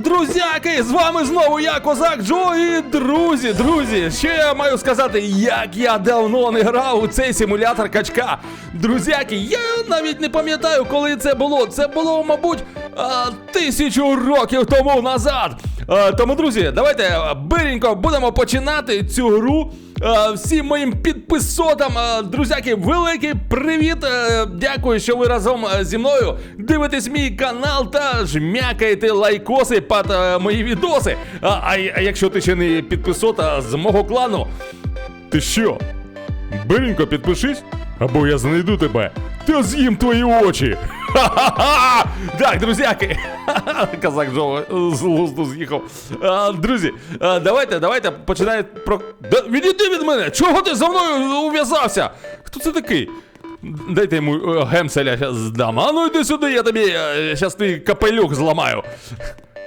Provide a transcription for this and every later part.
друзяки! З вами знову я, Козак Джо, і друзі, друзі, ще я маю сказати, як я давно не грав у цей симулятор качка. Друзяки, я навіть не пам'ятаю, коли це було. Це було, мабуть, а, тисячу років тому назад. А, тому, друзі, давайте а, биренько будемо починати цю гру. Всім моїм підписотам, друзяки, великий привіт! Е, Дякую, що ви разом е, зі мною дивитесь мій канал та жмякаєте лайкоси під е, мої відоси. А якщо ти ще не підписота з мого клану, ти що? Биренько, підпишись, або я знайду тебе та з'їм твої очі. Так, друзяки. Казак Джо з лузду з'їхав. Друзі, давайте, давайте починає про. Відійди від мене! Чого ти за мною ув'язався? Хто це такий? Дайте йому е, гемселя щас здам. А ну йди сюди, я тобі зараз твій капелюх зламаю.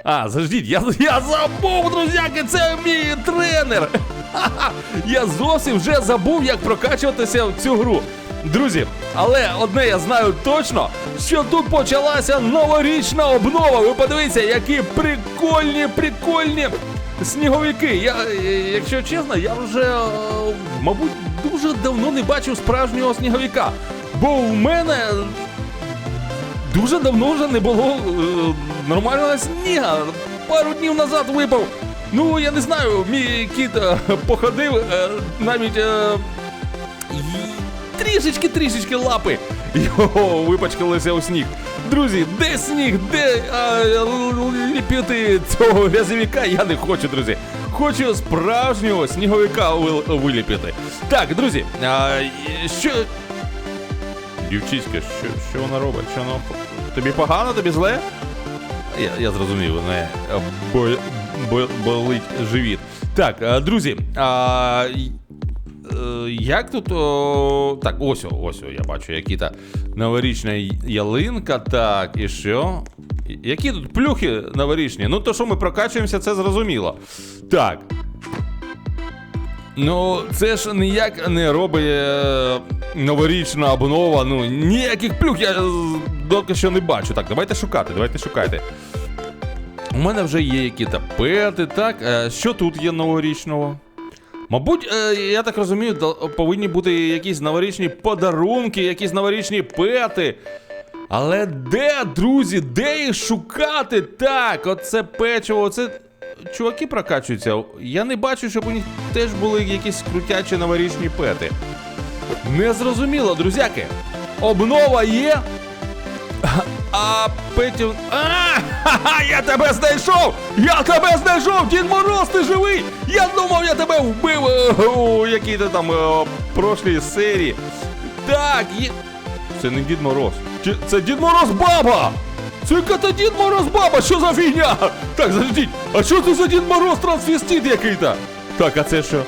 А, заждіть, я, я забув, друзяки, це мій тренер. Я зовсім вже забув, як прокачуватися в цю гру. Друзі, але одне я знаю точно, що тут почалася новорічна обнова. Ви подивіться, які прикольні, прикольні сніговики. Я, е, якщо чесно, я вже, е, мабуть, дуже давно не бачив справжнього сніговика. Бо в мене дуже давно вже не було е, нормального сніга. Пару днів назад випав. Ну, я не знаю, мій кіт походив навіть. Трішечки-трішечки лапи його випачкалися у сніг. Друзі, де сніг, де а, ліпити цього грязовіка, я не хочу, друзі. Хочу справжнього сніговика виліпити. Так, друзі, а, що. Дівчиська, що, що вона робить? Що вона... Тобі погано, тобі зле? Я, я зрозумів, не бо, бо, болить живіт. Так, друзі, а, як тут. О, так, ось, ось, я бачу, які та новорічна ялинка. Так, і що? Які тут плюхи новорічні? Ну, то, що ми прокачуємося, це зрозуміло. Так. Ну, це ж ніяк не робить е, новорічна обнова. Ну, ніяких плюх я е, доки що не бачу. Так, давайте шукати, давайте шукайте. У мене вже є які тапети, так. Е, що тут є новорічного? Мабуть, е, я так розумію, повинні бути якісь новорічні подарунки, якісь новорічні пети. Але де, друзі, де їх шукати? Так, оце печиво, оце. Чуваки прокачуються. Я не бачу, щоб у них теж були якісь крутячі новорічні пети. Незрозуміло, друзяки. Обнова є. А Петю. А! Ха-ха, я тебе знайшов! Я тебе знайшов! Дід Мороз, ти живий! Я думав, я тебе вбив е, у якій то там е, прошлій серії. Так, є... Це не Дід Мороз. Це Дід Мороз баба! Це яка Дід Мороз баба, що за фігня? Так, заждіть, а що це за Дід Мороз трансвестит який-то? Так, а це що?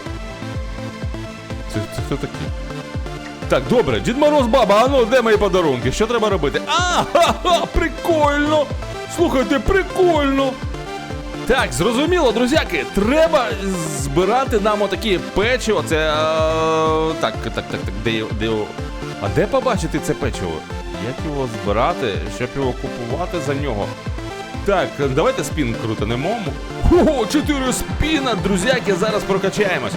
Це, це хто такий? Так, добре, Дід Мороз баба, а ну де мої подарунки? Що треба робити? А, ха-ха, прикольно! Слухайте, прикольно! Так, зрозуміло, друзяки, треба збирати нам отакі печиво. Це. е, так, так, так, так, де, де А де побачити це печиво? Як його збирати, щоб його купувати за нього? Так, давайте спін крутанемо. Ого, 4 спіна, друзяки, зараз прокачаємось.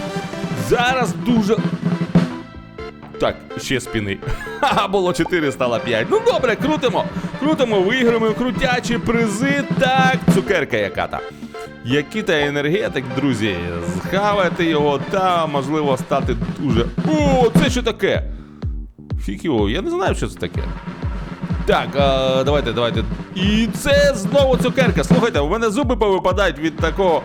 Зараз дуже. Так, ще спіни. Ха, було 4, стало 5. Ну добре, крутимо. Крутимо, виграємо крутячі призи. Так, цукерка яка-та. Які та енергетик, друзі. Схавати його та, можливо, стати дуже. О, це що таке? Фік його, я не знаю, що це таке. Так, а, давайте, давайте. І це знову цукерка. Слухайте, у мене зуби повипадають від такого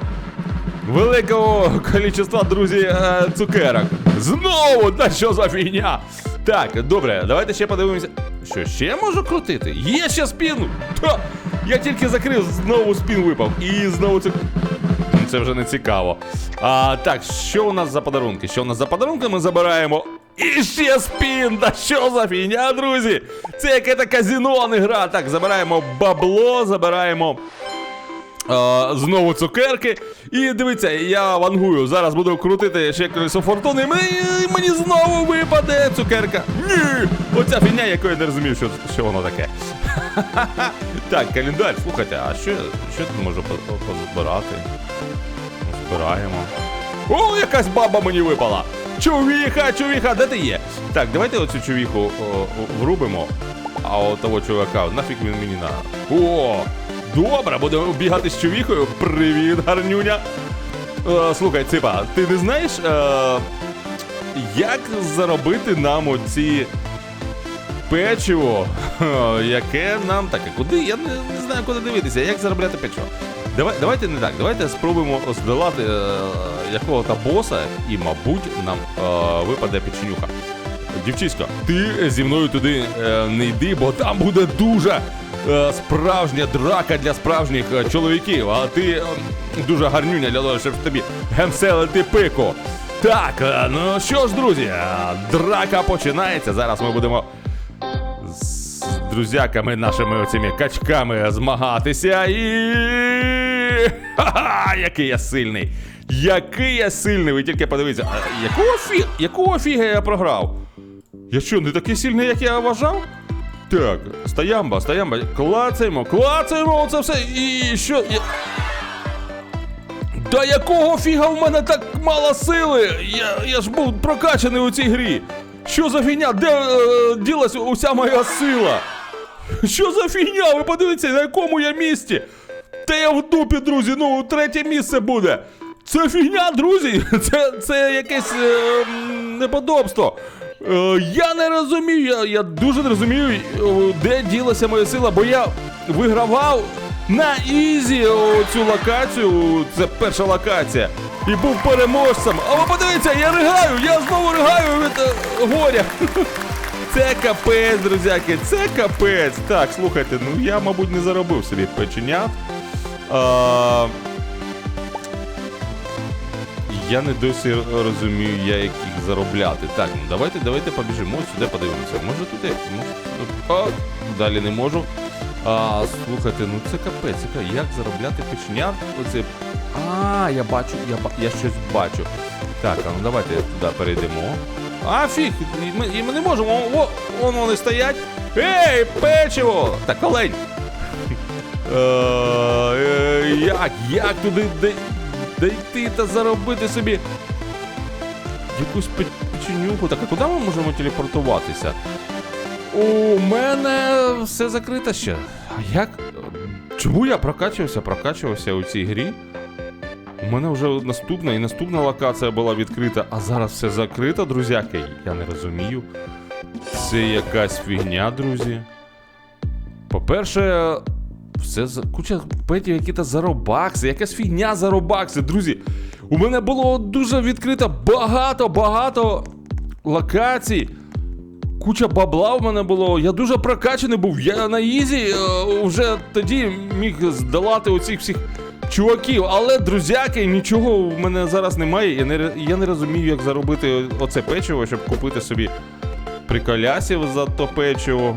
великого кількості, друзі, е, цукерок. Знову, та що за фігня? Так, добре, давайте ще подивимося. Що ще можу крутити? Є ще спін! Та, я тільки закрив, знову спін випав. І знову це. Це вже не цікаво. А, так, що у нас за подарунки? Що у нас за подарунки ми забираємо? І ще спін! Та що за фігня, друзі? Це яке-то казіно, а не гра. Так, забираємо бабло, забираємо. Знову цукерки. І дивіться, я вангую. Зараз буду крутити ще колесо фортуни. і Мені, мені знову випаде цукерка. Ні! Оця фігня, яку я не розумів, що, що воно таке. Так, календар, слухайте, а що, що тут можу по- по- позбирати? Збираємо. О, якась баба мені випала! Чувіха, чувіха, де ти є? Так, давайте оцю чувіху о, о, врубимо. А от того чувака, нафіг він мені на. О! Добре, будемо бігати з чувіхою. Привіт, гарнюня. Е, слухай, Ципа, ти не знаєш, е, як заробити нам оці печиво, яке нам таке. Куди? Я не, не знаю, куди дивитися, як заробляти печиво. Давай, давайте не так, давайте спробуємо здолати е, якого-то боса, і, мабуть, нам е, випаде печенюха. Дівчисько, ти зі мною туди е, не йди, бо там буде дуже справжня драка для справжніх е, чоловіків, а ти е, дуже гарнюня для того, щоб тобі гемселити пику. Так, е, ну що ж, друзі, е, драка починається. Зараз ми будемо з друзяками нашими оцими качками змагатися і. Ха-ха! Який я сильний! Який я сильний! Ви тільки подивіться, якого фі... якого фіга я програв? Я що, не такий сильний, як я вважав? Так, стоямба, стоямба, клацаємо, клацаємо, оце все. І що? Я... Да якого фіга в мене так мало сили? Я, я ж був прокачаний у цій грі. Що за фігня? Де е, ділась уся моя сила? Що за фігня? Ви подивіться, на якому я місці? Та я в дупі, друзі, ну третє місце буде. Це фігня, друзі. Це, це якесь е, неподобство. Е, я не розумію, я, я дуже не розумію, е, де ділася моя сила, бо я вигравав на Ізі цю локацію. Це перша локація. І був переможцем. А ви подивіться, я ригаю, я знову ригаю від е, горя. Це капець, друзяки, це капець. Так, слухайте, ну я, мабуть, не заробив собі печенят. А, я не досі розумію, я як їх заробляти. Так, ну давайте, давайте побіжимо сюди, подивимося. Може туди? Може, далі не можу. А, слухайте, ну це капець, це як заробляти печенят? Оце. А, я бачу, я, я щось бачу. Так, а ну давайте туди перейдемо. А, фіг, і ми, і ми не можемо. О, вон вони стоять. Ей, печиво! Так, олень! Е, Як? Як туди дойти та заробити собі якусь печенюху? Так, а куди ми можемо телепортуватися? У мене все закрито ще. А як? Чому я прокачувався, прокачувався у цій грі? У мене вже наступна і наступна локація була відкрита, а зараз все закрито, друзяки. Я не розумію. Це якась фігня, друзі. По-перше, за куча петів, які то за якась фігня за робакси, друзі. У мене було дуже відкрито багато, багато локацій. Куча бабла в мене було. Я дуже прокачаний був. Я на Ізі е, вже тоді міг здолати оцих всіх чуваків. Але, друзяки, нічого в мене зараз немає. Я не, я не розумію, як заробити оце печиво, щоб купити собі приколясів за то печиво.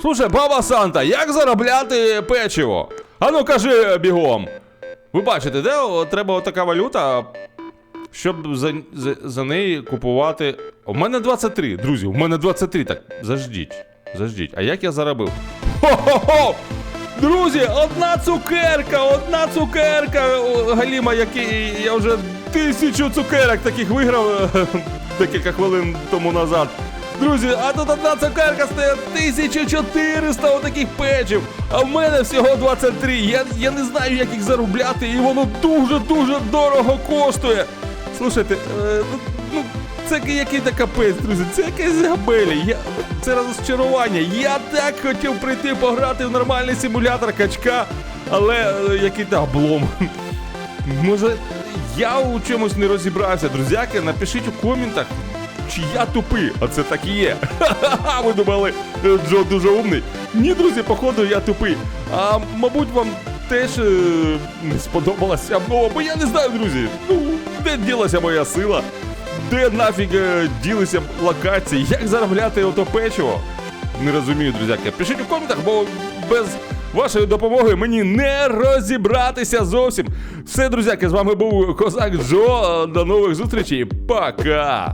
Слушай, баба Санта, як заробляти печиво? Ану кажи бігом. Ви бачите, де треба отака валюта, щоб за, за, за неї купувати. У мене 23, друзі, у мене 23. Так, заждіть. Заждіть. А як я заробив? Хо-хо-хо! Друзі, одна цукерка, одна цукерка, Галіма, який я вже тисячу цукерок таких виграв е, декілька хвилин тому назад. Друзі, а тут одна цукерка стоїть 1400 отаких печів, а в мене всього 23. Я, я не знаю, як їх заробляти, і воно дуже-дуже дорого коштує. Слушайте, е, ну, ну це який-то капець, друзі, це якесь габелі. Я, це розчарування. Я так хотів прийти пограти в нормальний симулятор качка, але е, який-то облом. Може, я у чомусь не розібрався, друзяки, напишіть у коментах, чи я тупий, а це так і є. Ха-ха-ха, ви думали, е, Джо дуже умний. Ні, друзі, походу, я тупий. А мабуть, вам теж е, не сподобалася обнова, бо я не знаю, друзі. Ну, де ділася моя сила? Де нафіг е, ділися локації? Як заробляти ото печиво? Не розумію, друзяки. Пишіть у коментах, бо без вашої допомоги мені не розібратися зовсім. Все, друзяки, з вами був Козак Джо. До нових зустрічей. Пока!